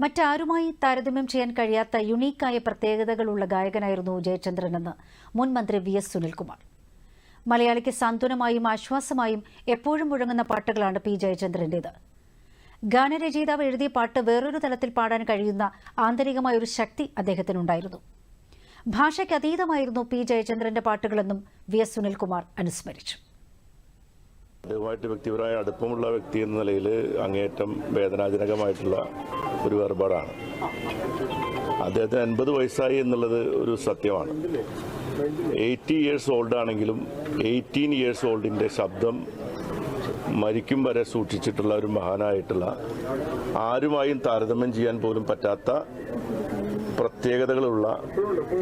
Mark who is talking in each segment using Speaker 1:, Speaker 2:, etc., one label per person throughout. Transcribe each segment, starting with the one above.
Speaker 1: മറ്റാരുമായി താരതമ്യം ചെയ്യാൻ കഴിയാത്ത യുണീക്കായ പ്രത്യേകതകളുള്ള ഗായകനായിരുന്നു ജയചന്ദ്രനെന്ന് മുൻ മന്ത്രി വി എസ് സുനിൽകുമാർ. മലയാളിക്ക് സാന്ത്വനമായും ആശ്വാസമായും എപ്പോഴും മുഴങ്ങുന്ന പാട്ടുകളാണ് പി ജയചന്ദ്രന്റേത്. ഗാനരചയിതാവ് എഴുതിയ പാട്ട് വേറൊരു തലത്തിൽ പാടാൻ കഴിയുന്ന ആന്തരികമായ ഒരു ശക്തി അദ്ദേഹത്തിനുണ്ടായിരുന്നു. ഭാഷയ്ക്ക് അതീതമായിരുന്നു പി ജയചന്ദ്രന്റെ പാട്ടുകളെന്നും വി എസ് സുനിൽകുമാർ അനുസ്മരിച്ചു.
Speaker 2: അദ്ദേഹമായിട്ട് വ്യക്തിപരമായ അടുപ്പമുള്ള വ്യക്തി എന്ന നിലയിൽ അങ്ങേയറ്റം വേദനാജനകമായിട്ടുള്ള ഒരു വേർപാടാണ്. അദ്ദേഹത്തിന് അൻപത് വയസ്സായി എന്നുള്ളത് ഒരു സത്യമാണ്. എയ്റ്റി ഇയേഴ്സ് ഓൾഡ് ആണെങ്കിലും എയ്റ്റീൻ ഇയേഴ്സ് ഓൾഡിന്റെ ശബ്ദം മരിക്കും വരെ സൂക്ഷിച്ചിട്ടുള്ള ഒരു മഹാനായിട്ടുള്ള ആരുമായും താരതമ്യം ചെയ്യാൻ പോലും പറ്റാത്ത പ്രത്യേകതകളുള്ള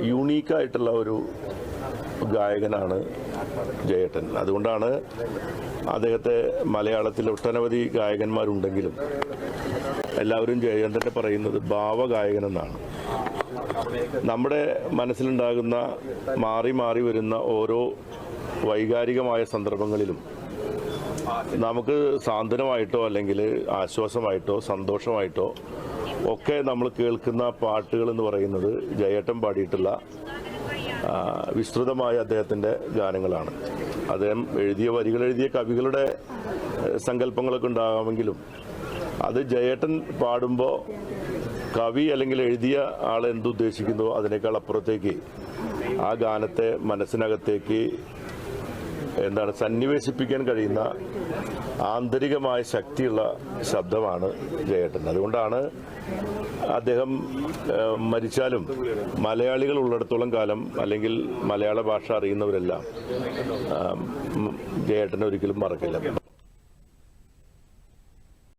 Speaker 2: യുണീക്കായിട്ടുള്ള ഒരു ഗായകനാണ് ജയേട്ടൻ. അതുകൊണ്ടാണ് അദ്ദേഹത്തെ മലയാളത്തിൽ ഒട്ടനവധി ഗായകന്മാരുണ്ടെങ്കിലും എല്ലാവരും ജയചന്ദ്രനെ പറയുന്നത് ഭാവഗായകൻ എന്നാണ് നമ്മുടെ മനസ്സിലുണ്ടാകുന്ന മാറി മാറി വരുന്ന ഓരോ വൈകാരികമായ സന്ദർഭങ്ങളിലും നമുക്ക് സാന്ത്വനമായിട്ടോ അല്ലെങ്കിൽ ആശ്വാസമായിട്ടോ സന്തോഷമായിട്ടോ ഒക്കെ നമ്മൾ കേൾക്കുന്ന പാട്ടുകൾ എന്ന് പറയുന്നത് ജയേട്ടൻ പാടിയിട്ടുള്ള വിസ്തൃതമായ അദ്ദേഹത്തിന്റെ ഗാനങ്ങളാണ്. അദ്ദേഹം എഴുതിയ വരികൾ എഴുതിയ കവികളുടെ സങ്കല്പങ്ങളൊക്കെ ഉണ്ടാകാമെങ്കിലും അത് ജയേട്ടൻ പാടുമ്പോൾ കവി അല്ലെങ്കിൽ എഴുതിയ ആൾ എന്തുദ്ദേശിക്കുന്നു അതിനേക്കാൾ അപ്പുറത്തേക്ക് ആ ഗാനത്തെ മനസ്സിനകത്തേക്ക് എന്താണ് സന്നിവേശിപ്പിക്കാൻ കഴിയുന്ന ആന്തരികമായ ശക്തിയുള്ള ശബ്ദമാണ് ജയേട്ടൻ. അതുകൊണ്ടാണ് അദ്ദേഹം മരിച്ചാലും മലയാളികൾ ഉള്ളിടത്തോളം കാലം അല്ലെങ്കിൽ മലയാള ഭാഷ അറിയുന്നവരെല്ലാം ജയേട്ടനെ ഒരിക്കലും മറക്കില്ല.